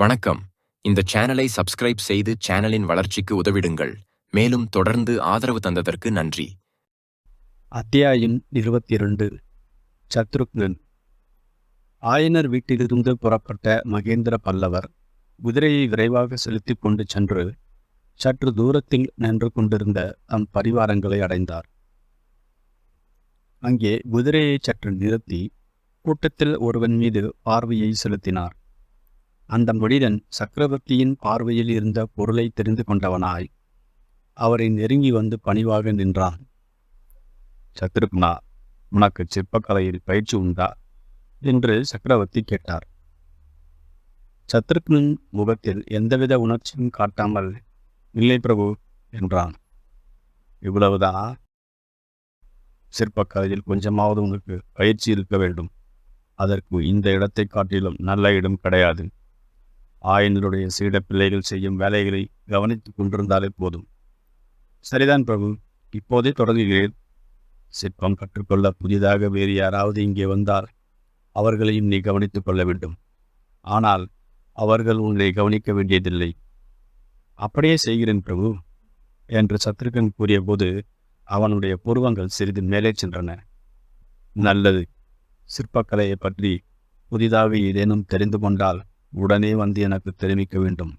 வணக்கம். இந்த சேனலை சப்ஸ்கிரைப் செய்து சேனலின் வளர்ச்சிக்கு உதவிடுங்கள். மேலும் தொடர்ந்து ஆதரவு தந்ததற்கு நன்றி. அத்தியாயம் இருபத்தி இரண்டு சத்ருக்னன். ஆயனர் வீட்டிலிருந்து புறப்பட்ட மகேந்திர பல்லவர் குதிரையை விரைவாக செலுத்தி கொண்டு சென்று சற்று தூரத்தில் நின்று கொண்டிருந்த தம் பரிவாரங்களை அடைந்தார். அங்கே குதிரையை சற்று நிறுத்தி கூட்டத்தில் ஒருவன் மீது பார்வையை செலுத்தினார். அந்த மனிதன் சக்கரவர்த்தியின் பார்வையில் இருந்த பொருளை தெரிந்து கொண்டவனாய். அவரை நெருங்கி வந்து பணிவாக நின்றான். சத்ருக்னா உனக்கு சிற்பக்கலையில் பயிற்சி உண்டா? என்று சக்கரவர்த்தி கேட்டார். சத்ருக்னன் முகத்தில் எந்தவித உணர்ச்சியும் காட்டாமல் இல்லை பிரபு என்றான். இவ்வளவுதான் சிற்பக்கலையில் கொஞ்சமாவது உனக்கு பயிற்சி இருக்க வேண்டும். அதற்கு இந்த இடத்தை காட்டிலும் நல்ல இடம் கிடையாது. ஆயனருடைய சீட பிள்ளைகள் செய்யும் வேலைகளை கவனித்துக் கொண்டிருந்தாலே போதும். சரிதான் பிரபு. இப்போதே தொடங்குகிறேன். சிற்பம் கற்றுக்கொள்ள புதிதாக வேறு யாராவது இங்கே வந்தால் அவர்களையும் நீ கவனித்துக் கொள்ள வேண்டும். ஆனால் அவர்கள் உன்னை கவனிக்க வேண்டியதில்லை. அப்படியே செய்கிறேன் பிரபு என்று சத்ருகன் கூறியபோது அவனுடைய புருவங்கள் சிறிது மேலே சென்றன. நல்லது. சிற்பக்கலையை பற்றி புதிதாக ஏதேனும் தெரிந்து கொண்டால் உடனே வந்து எனக்கு தெரிவிக்க வேண்டும்.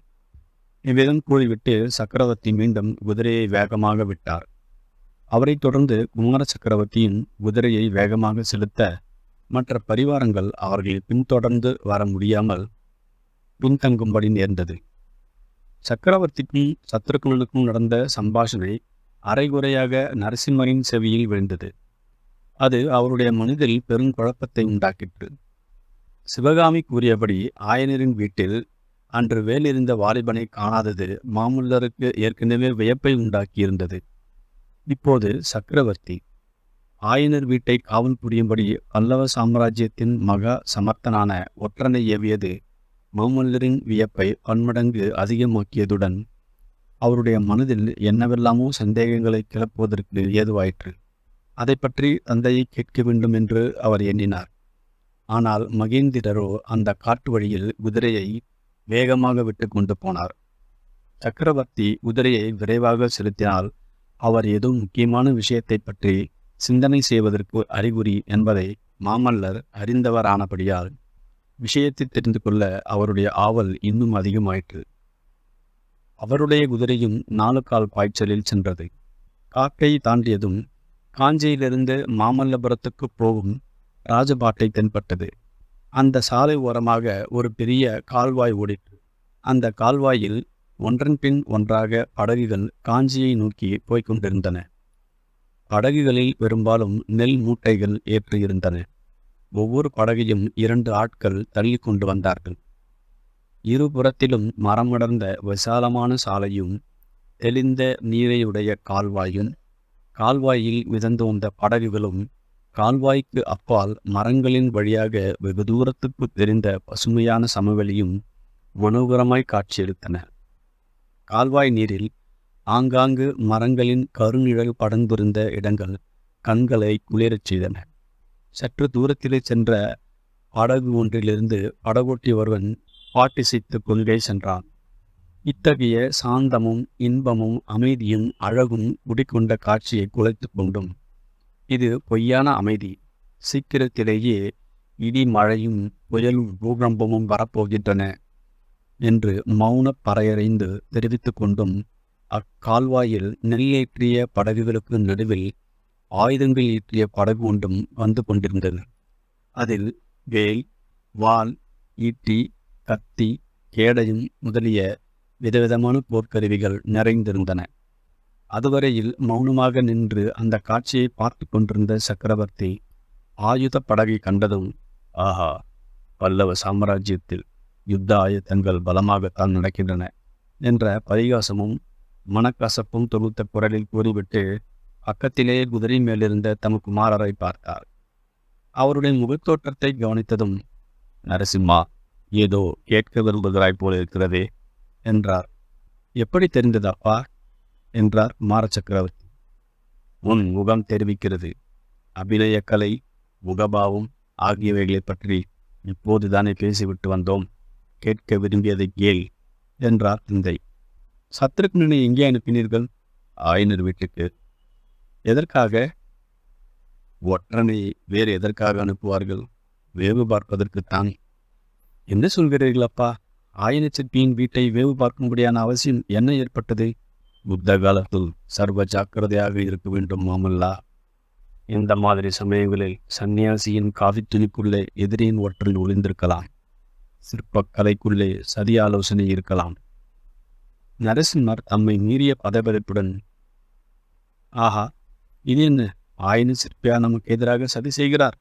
இவ்விதம் கூறிவிட்டு சக்கரவர்த்தி மீண்டும் குதிரையை வேகமாக விட்டார். அவரைத் தொடர்ந்து குமார சக்கரவர்த்தியின் குதிரையை வேகமாக செலுத்த மற்ற பரிவாரங்கள் அவர்களை பின்தொடர்ந்து வர முடியாமல் பின்தங்கும்படி நேர்ந்தது. சக்கரவர்த்திக்கும் சத்ருக்னனுக்கும் நடந்த சம்பாஷணை அரைகுறையாக நரசிம்மரின் செவியில் விழுந்தது. அது அவருடைய மனதில் பெரும் குழப்பத்தை உண்டாக்கிற்று. சிவகாமி கூறியபடி ஆயனரின் வீட்டில் அன்று வேலிருந்த வாலிபனை காணாதது மாமல்லருக்கு ஏற்கனவே வியப்பை உண்டாக்கியிருந்தது. இப்போது சக்கரவர்த்தி ஆயனர் வீட்டை காவல் புரியும்படி பல்லவ சாம்ராஜ்யத்தின் மகா சமர்த்தனான ஒற்றனை ஏவியது மாமல்லரின் வியப்பை பன்மடங்கு அதிகமாக்கியதுடன் அவருடைய மனதில் என்னவெல்லாமோ சந்தேகங்களை கிளப்புவதற்கு ஏதுவாயிற்று. அதை பற்றி தந்தையை கேட்க வேண்டும் என்று அவர் எண்ணினார். ஆனால் மகேந்திரரோ அந்த காட்டு வழியில் குதிரையை வேகமாக விட்டு கொண்டு போனார். சக்கரவர்த்தி குதிரையை விரைவாக செலுத்தினால் அவர் ஏதோ முக்கியமான விஷயத்தை பற்றி சிந்தனை செய்வதற்கு அறிகுறி என்பதை மாமல்லர் அறிந்தவரானபடியால் விஷயத்தை தெரிந்து கொள்ள அவருடைய ஆவல் இன்னும் அதிகமாயிற்று. அவருடைய குதிரையும் நாலு கால் பாய்ச்சலில் சென்றது. காக்கை தாண்டியதும் காஞ்சியிலிருந்து மாமல்லபுரத்துக்கு போகும் ராஜபாட்டை தென்பட்டது அந்த சாலை ஓரமாக ஒரு பெரிய கால்வாய் ஓடிற்று. அந்த கால்வாயில் ஒன்றன் பின் ஒன்றாக படகுகள் காஞ்சியை நோக்கி போய்க் கொண்டிருந்தன. படகுகளில் பெரும்பாலும் நெல் மூட்டைகள் ஏற்று இருந்தன ஒவ்வொரு படகையும் இரண்டு ஆட்கள் தள்ளி கொண்டு வந்தார்கள். இருபுறத்திலும் மரமடர்ந்த விசாலமான சாலையும் தெளிந்த நீரையுடைய கால்வாயும் கால்வாயில் மிதந்து வந்த படகுகளும் கால்வாய்க்கு அப்பால் மரங்களின் வழியாக வெகு தூரத்துக்கு தெரிந்த பசுமையான சமவெளியும் மனோகரமாய் காட்சியளித்தன. கால்வாய் நீரில் ஆங்காங்கு மரங்களின் கருநிழல் படர்ந்திருந்த இடங்கள் கண்களை குளிரச் செய்தன. சற்று தூரத்திலே சென்ற படகு ஒன்றிலிருந்து படகோட்டி ஒருவன் பாட்டிசைத்து கொள்கை சென்றான். இத்தகைய சாந்தமும் இன்பமும் அமைதியும் அழகும் குடிக்கொண்ட காட்சியை குலைத்து கொண்டும் இது பொய்யான அமைதி. சீக்கிரத்திலேயே இடி மழையும் புயலும் பூகம்பமும் வரப்போகின்றன என்று மௌன பறையறைந்து தெரிவித்து கொண்டும் அக்கால்வாயில் நெல்லேற்றிய படகுகளுக்கு நடுவில் ஆயுதங்கள் ஏற்றிய படகு ஒன்றும் வந்து கொண்டிருந்தது. அதில் வேல் வால் ஈட்டி கத்தி கேடயம் முதலிய விதவிதமான போர்க்கருவிகள் நிறைந்திருந்தன. அதுவரையில் மௌனமாக நின்று அந்த காட்சியை பார்த்து கொண்டிருந்த சக்கரவர்த்தி ஆயுத படகை கண்டதும் ஆஹா பல்லவ சாம்ராஜ்யத்தில் யுத்த ஆயுதங்கள் பலமாகத்தான் நடக்கின்றன என்ற பரிகாசமும் மனக்கசப்பும் தொகுத்த குரலில் கூறிவிட்டு பக்கத்திலே குதிரை மேலிருந்த தம் குமாரரை பார்த்தார். அவருடைய முகத்தோற்றத்தை கவனித்ததும் நரசிம்மா ஏதோ கேட்க விரும்புகிறாய் போல இருக்கிறதே என்றார். எப்படி தெரிந்தது அப்பா? என்றார் மார சக்கரவர்த்தி உன் முகம் தெரிவிக்கிறது. அபிநயக்கலை முகபாவம் ஆகியவைகளைப் பற்றி இப்போதுதானே பேசிவிட்டு வந்தோம். கேட்க விரும்பியதை கேள் என்றார் தந்தை. சத்ருக்னனை எங்கே அனுப்பினீர்கள்? ஆயனர் வீட்டுக்கு. எதற்காக? ஒற்றனை வேறு எதற்காக அனுப்புவார்கள்? வேவு பார்ப்பதற்குத்தான். என்ன சொல்கிறீர்கள் அப்பா ஆயன சிற்பியின் வீட்டை வேவு பார்க்கும்படியான அவசியம் என்ன ஏற்பட்டது? புத்த காலத்தில் சர்வ ஜாக்கிரதையாக இருக்க வேண்டும் மாமல்லா. இந்த மாதிரி சமயங்களில் சன்னியாசியின் காவித்துணிக்குள்ளே எதிரியின் ஒற்றில் ஒளிந்திருக்கலாம். சிற்பக்கலைக்குள்ளே சதி ஆலோசனை இருக்கலாம். நரசிம்மர் தம்மை மீறிய பதபதிப்புடன் ஆஹா இது என்ன? ஆயின சிற்பியா நமக்கு எதிராக சதி செய்கிறார்?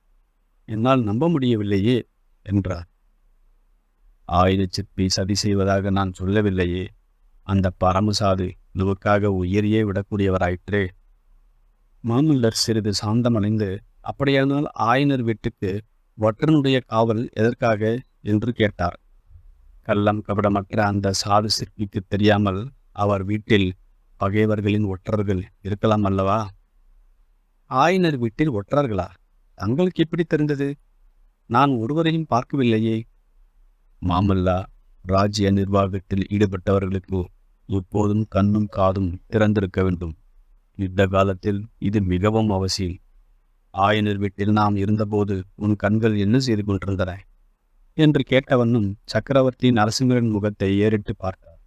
என்னால் நம்ப முடியவில்லையே என்றார். ஆயின சிற்பி சதி செய்வதாக நான் சொல்லவில்லையே அந்த பரமசாது நமக்காக உயிரியே விடக்கூடியவராயிற்றே. மாமல்லர் சிறிது சாந்தமடைந்து அப்படியானால் ஆயனர் வீட்டுக்கு ஒற்றனுடைய காவல் எதற்காக? என்று கேட்டார். கள்ளம் கபடமற்ற அந்த சாது சிற்பிக்கு தெரியாமல் அவர் வீட்டில் பகைவர்களின் ஒற்றர்கள் இருக்கலாம் அல்லவா? ஆயனர் வீட்டில் ஒற்றர்களா? தங்களுக்கு எப்படி தெரிந்தது? நான் ஒருவரையும் பார்க்கவில்லையே. மாமல்லா ராஜ்ய நிர்வாகத்தில் ஈடுபட்டவர்களுக்கு எப்போதும் கண்ணும் காதும் திறந்திருக்க வேண்டும். யுத்த காலத்தில் இது மிகவும் அவசியம். ஆயனர் வீட்டில் நாம் இருந்தபோது உன் கண்கள் என்ன செய்து கொண்டிருந்தன? என்று கேட்டவண்ணும் சக்கரவர்த்தி நரசிம்மரின் முகத்தை ஏறிட்டு பார்த்தார்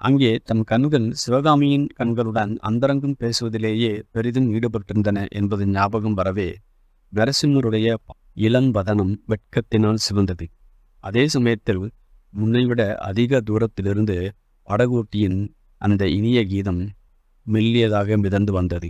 அங்கே தம் கண்கள் சிவகாமியின் கண்களுடன் அந்தரங்கம் பேசுவதிலேயே பெரிதும் ஈடுபட்டிருந்தன என்பது ஞாபகம் வரவே நரசிம்மருடைய இளம்பதனம் வெட்கத்தினால் சிவந்தது. அதே சமயத்தில் முன்னைவிட அதிக தூரத்திலிருந்து படகோட்டியின் அந்த இனிய கீதம் மெல்லியதாக மிதந்து வந்தது.